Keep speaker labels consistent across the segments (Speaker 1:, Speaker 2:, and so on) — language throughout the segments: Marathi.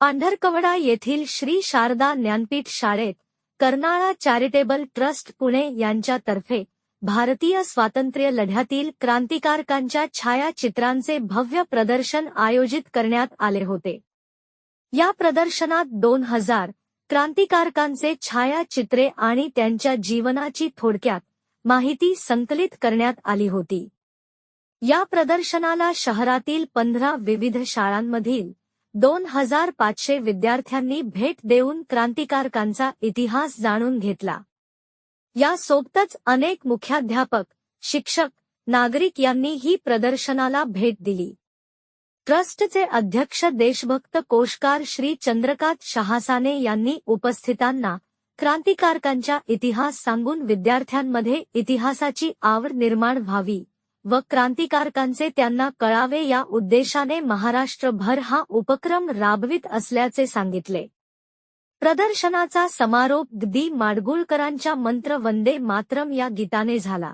Speaker 1: पांढरकवडा येथील श्री शारदा ज्ञानपीठ शाळेत कर्नाळा चॅरिटेबल ट्रस्ट पुणे यांच्यातर्फे भारतीय स्वातंत्र्य लढ्यातील क्रांतिकारकांच्या छायाचित्रांचे भव्य प्रदर्शन आयोजित करण्यात आले होते. या प्रदर्शनात दोन हजार क्रांतिकारकांचे छायाचित्रे आणि त्यांच्या जीवनाची थोडक्यात माहिती संकलित करण्यात आली होती. या प्रदर्शनाला शहरातील पंधरा विविध शाळांमधील दोन हजार पाचशे विद्यार्थ्यांनी भेट देऊन क्रांतिकारकांचा इतिहास जाणून घेतला. यासोबतच अनेक मुख्याध्यापक शिक्षक नागरिक यांनी ही प्रदर्शनाला भेट दिली. ट्रस्टचे अध्यक्ष देशभक्त कोशकार श्री चंद्रकांत शहासाने यांनी उपस्थितांना क्रांतिकारकांच्या इतिहास सांगून विद्यार्थ्यांमध्ये इतिहासाची आवड निर्माण व्हावी. व क्रांतिकारकांचे त्यांना कळावे या उद्देशाने महाराष्ट्रभर हा उपक्रम राबवित असल्याचे सांगितले. प्रदर्शनाचा समारोप दी माडगुळकरांच्या मंत्र वंदे मातरम या गीताने झाला.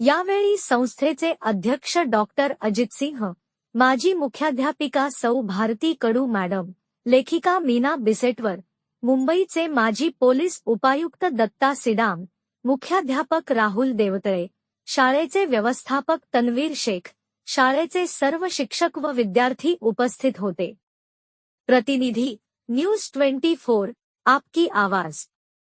Speaker 1: यावेळी संस्थेचे अध्यक्ष डॉक्टर अजित सिंह माजी मुख्याध्यापिका सौ. भारती कडू मॅडम लेखिका मीना बिसेटवर मुंबईचे माजी पोलीस उपायुक्त दत्ता सिडाम मुख्याध्यापक राहुल देवतळे शाळेचे व्यवस्थापक तन्वीर शेख शाळेचे सर्व शिक्षक व विद्यार्थी उपस्थित होते. प्रतिनिधी न्यूज ट्वेंटी फोर आपकी आवाज.